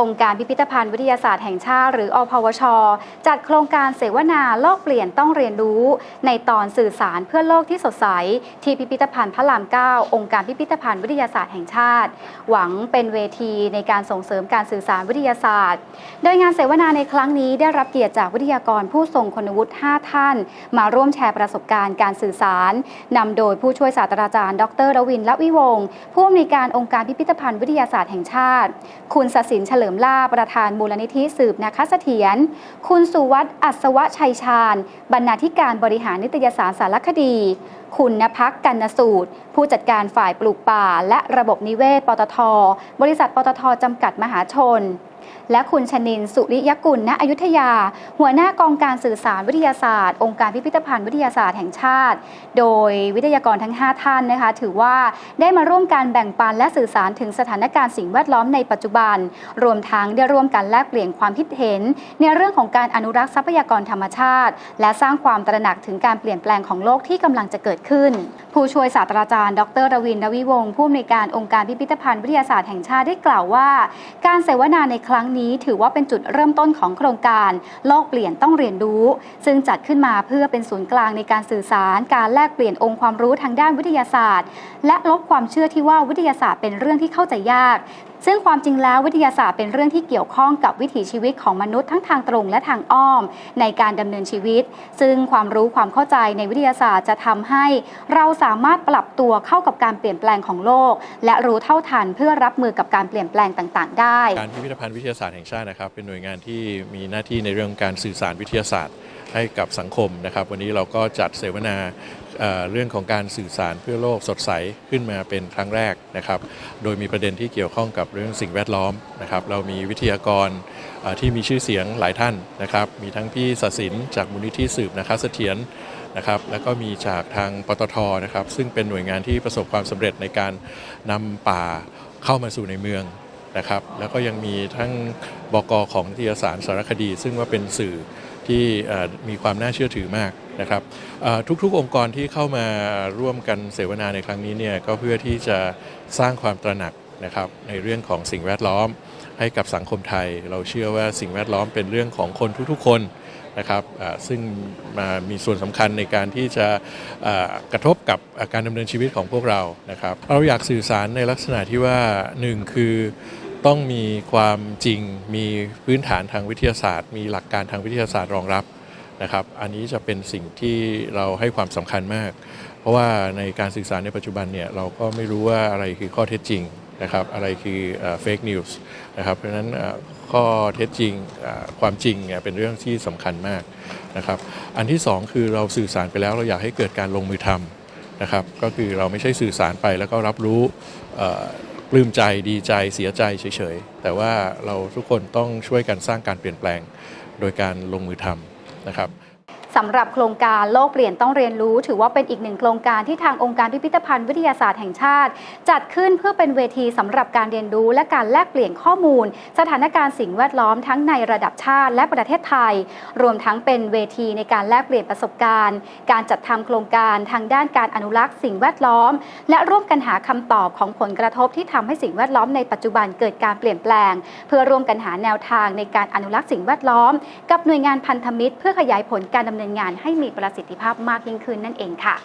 องค์การพิพิธภัณฑ์วิทยาศาสตร์แห่งชาติ หรืออพวช จัดโครงการเสวนาโลกเปลี่ยนต้องเรียนรู้ ในตอนสื่อสารเพื่อโลกที่สดใส ที่พิพิธภัณฑ์พระรามเก้าองค์การพิพิธภัณฑ์วิทยาศาสตร์แห่งชาติ หวังเป็นเวทีในการส่งเสริมการสื่อสารวิทยาศาสตร์ โดยงานเสวนาในครั้งนี้ได้รับเกียรติจากวิทยากรผู้ทรงคุณวุฒิ 5 ท่าน มาร่วมแชร์ประสบการณ์การสื่อสารนำโดยผู้ช่วยศาสตราจารย์ ดรรวินละวิวงศ์ผู้อำนวยการองค์การพิพิธภัณฑ์วิทยาศาสตร์แห่งชาติ คุณศศินเฉลิมล่าประธานมูลนิธิสืบนาคเสถียร คุณสุวัฒน์อัศวะชัยชาญ บรรณาธิการบริหารนิตยสารสารคดี คุณนภักกันนสูตร ผู้จัดการฝ่ายปลูกป่า และระบบนิเวศปตท บริษัทปตทจำกัดมหาชน และคุณชนินทร์สุริยกุล ณ อยุธยา หัวหน้ากองการสื่อสารวิทยาศาสตร์ องค์การพิพิธภัณฑ์วิทยาศาสตร์แห่งชาติ โดยวิทยากรทั้ง 5 ท่านนะคะ ถือว่าได้มาร่วมการแบ่งปันและสื่อสารถึงสถานการณ์สิ่งแวดล้อมในปัจจุบัน รวมทั้งได้ร่วมกันแลกเปลี่ยนความคิดเห็น ในเรื่องของการอนุรักษ์ทรัพยากรธรรมชาติ และสร้างความตระหนักถึงการเปลี่ยนแปลงของโลกที่กำลังจะเกิดขึ้น ผู้ช่วยศาสตราจารย์ ดรรวินรวิวงศ์ผู้อำนวยการองค์การพิพิธภัณฑ์วิทยาศาสตร์แห่งชาติได้กล่าวว่า การเสวนาในครั้งั้งนี้ถือว่าเป็นจุดเริ่มต้นของโครงการ โลกเปลี่ยนต้องเรียนรู้ ซึ่งจัดขึ้นมาเพื่อเป็นศูนย์กลางในการสื่อสาร การแลกเปลี่ยนองค์ความรู้ทางด้านวิทยาศาสตร์ และลบความเชื่อที่ว่าวิทยาศาสตร์เป็นเรื่องที่เข้าใจยากซึ่งความจริงแล้ววิทยาศาสตร์เป็นเรื่องที่เกี่ยวข้องกับวิถีชีวิตของมนุษย์ทั้งทางตรงและทางอ้อม ในการดำเนินชีวิต ซึ่งความรู้ความเข้าใจในวิทยาศาสตร์จะทำให้ เราสามารถปรับตัวเข้ากับการเปลี่ยนแปลงของโลก และรู้เท่าทันเพื่อรับมือกับการเปลี่ยนแปลงต่างๆ ได้ การพิพิธภัณฑ์วิทยาศาสตร์แห่งชาตินะครับเป็นหน่วยงานที่มีหน้าที่ในเรื่องการสื่อสารวิทยาศาสตร์ให้กับสังคมนะครับ วันนี้เราก็จัดเสวนา เรื่องของการสื่อสารเพื่อโลกสดใสขึ้นมาเป็นครั้งแรกนะครับ โดยมีประเด็นที่เกี่ยวข้องกับเรื่องสิ่งแวดล้อมนะครับ เรามีวิทยากรที่มีชื่อเสียงหลายท่านนะครับ มีทั้งพี่ศศินจากมูลนิธิสืบนะครับเสถียรนะครับแล้วก็มีจากทางปตทนะครับ ซึ่งเป็นหน่วยงานที่ประสบความสำเร็จในการนำป่าเข้ามาสู่ในเมืองนะครับ แล้วก็ยังมีทั้งบกของนิตยสารสารคดี ซึ่งว่าเป็นสื่อที่มีความน่าเชื่อถือมาก นะครับทุกๆ องค์กรที่เข้ามาร่วมกันเสวนาในครั้งนี้เนี่ยก็เพื่อที่จะสร้างความตระหนักนะครับในเรื่องของสิ่งแวดล้อมให้กับสังคมไทย เราเชื่อว่าสิ่งแวดล้อมเป็นเรื่องของคนทุกๆ คนนะครับซึ่งมามีส่วนสำคัญในการที่จะกระทบกับการดำเนินชีวิตของพวกเรานะครับ เราอยากสื่อสารในลักษณะที่ว่าหนึ่งคือต้องมีความจริง มีพื้นฐานทางวิทยาศาสตร์ มีหลักการทางวิทยาศาสตร์รองรับ นะครับ อันนี้จะเป็นสิ่งที่เราให้ความสำคัญมาก เพราะว่าในการสื่อสารในปัจจุบันเนี่ยเราก็ไม่รู้ว่าอะไรคือข้อเท็จจริงนะครับ อะไรคือเฟกนิวส์นะครับ เพราะฉะนั้นข้อเท็จจริงความจริงเนี่ยเป็นเรื่องที่สำคัญมากนะครับ อันที่สองคือเราสื่อสารไปแล้วเราอยากให้เกิดการลงมือทำนะครับ ก็คือเราไม่ใช่สื่อสารไปแล้วก็รับรู้ปลื้มใจดีใจเสียใจเฉยๆ แต่ว่าเราทุกคนต้องช่วยกันสร้างการเปลี่ยนแปลงโดยการลงมือทำ นะครับ สำหรับโครงการโลกเปลี่ยนต้องเรียนรู้ ถือว่าเป็นอีกหนึ่งโครงการที่ทางองค์การพิพิธภัณฑ์วิทยาศาสตร์แห่งชาติ จัดขึ้นเพื่อเป็นเวทีสำหรับการเรียนรู้ และการแลกเปลี่ยนข้อมูล สถานการณ์สิ่งแวดล้อมทั้งในระดับชาติและประเทศไทย รวมทั้งเป็นเวทีในการแลกเปลี่ยนประสบการณ์ การจัดทำโครงการทางด้านการอนุรักษ์สิ่งแวดล้อม และร่วมกันหาคำตอบของผลกระทบที่ทำให้สิ่งแวดล้อมในปัจจุบันเกิดการเปลี่ยนแปลง เพื่อร่วมกันหาแนวทางในการอนุรักษ์สิ่งแวดล้อม กับหน่วยงานพันธมิตร เพื่อขยายผลการดำเนินนินงานให้มีประสิทธิภาพมากยิ่งขึ้นนั่นเองค่ะ